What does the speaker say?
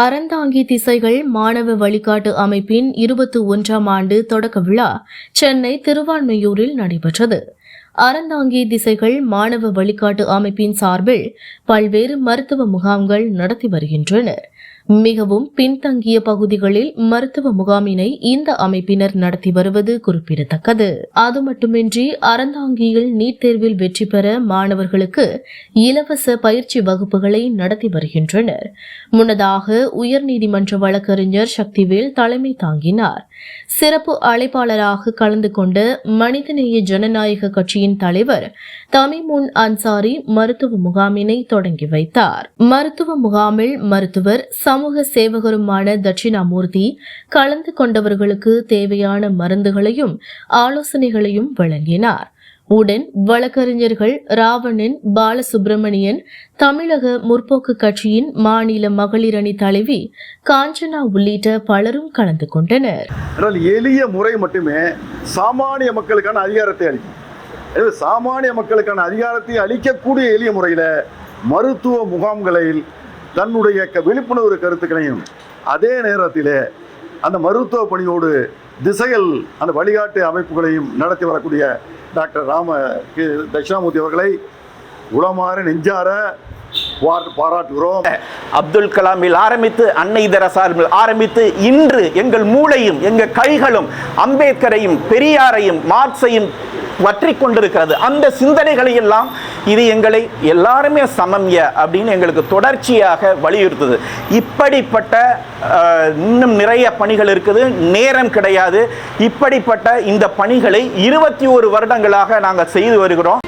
அறந்தாங்கி திசைகள் மாணவ வழிகாட்டு அமைப்பின் இருபத்தி ஒன்றாம் ஆண்டு தொடக்க விழா சென்னை திருவான்மையூரில் நடைபெற்றது. அறந்தாங்கி திசைகள் மாணவ வழிகாட்டு அமைப்பின் சார்பில் பல்வேறு மருத்துவ முகாம்கள் நடத்தி வருகின்றனர். மிகவும் பின்தங்கிய பகுதிகளில் மருத்துவ முகாமினை இந்த அமைப்பினர் நடத்தி வருவது குறிப்பிடத்தக்கது. அது மட்டுமின்றி அறந்தாங்கியில் நீட் தேர்வில் வெற்றி பெற மாணவர்களுக்கு இலவச பயிற்சி வகுப்புகளை நடத்தி வருகின்றனர். முன்னதாக உயர்நீதிமன்ற வழக்கறிஞர் சக்திவேல் தலைமை தாங்கினார். சிறப்பு அழைப்பாளராக கலந்து கொண்ட மனிதநேய ஜனநாயக கட்சியின் தலைவர் தமிமுன் அன்சாரி மருத்துவ முகாமினை தொடங்கி வைத்தார். மருத்துவ முகாமில் மருத்துவர் சமூக சேவகருமான தட்சிணாமூர்த்தி கலந்து கொண்டவர்களுக்கு தேவையான மருந்துகளையும் ஆலோசனைகளையும் வழங்கினார். உடன் வழக்கறிஞர்கள் ராவணன் பாலசுப்பிரமணியன் தமிழக முற்போக்கு கட்சியின் மாநில மகளிர் அணி தலைவி காஞ்சனா உள்ளிட்ட பலரும் கலந்து கொண்டனர். எளிய முறை மட்டுமே சாமானிய மக்களுக்கான அதிகாரத்தை அளிக்கும். சாமானிய மக்களுக்கான அதிகாரத்தை அளிக்கக்கூடிய எளிய முறையில் மருத்துவ முகாம்களில் தன்னுடைய க- விழிப்புணர்வு கருத்துக்களையும் அதே நேரத்திலே அந்த மருத்துவ பணியோடு திசைகள் அந்த வழிகாட்டு அமைப்புகளையும் நடத்தி வரக்கூடிய டாக்டர் ராம கி. தட்சிணாமூர்த்தி அவர்களை உளமாற நெஞ்சார பாராட்டுகிறோம் அப்துல் கலாமில் ஆரம்பித்து அன்னை தெரசாரில் ஆரம்பித்து இன்று எங்கள் மூளையும் எங்கள் கைகளும் அம்பேத்கரையும் பெரியாரையும் மார்க்சையும் வற்றி கொண்டிருக்கிறது அந்த சிந்தனைகளை எல்லாம் இது எங்களை எல்லாருமே சமம்ய அப்படின்னு எங்களுக்கு தொடர்ச்சியாக வலியுறுத்துது. இப்படிப்பட்ட இன்னும் நிறைய பணிகள் இருக்குது நேரம் கிடையாது. இப்படிப்பட்ட இந்த பணிகளை இருபத்தி ஒரு வருடங்களாக நாங்கள் செய்து வருகிறோம்.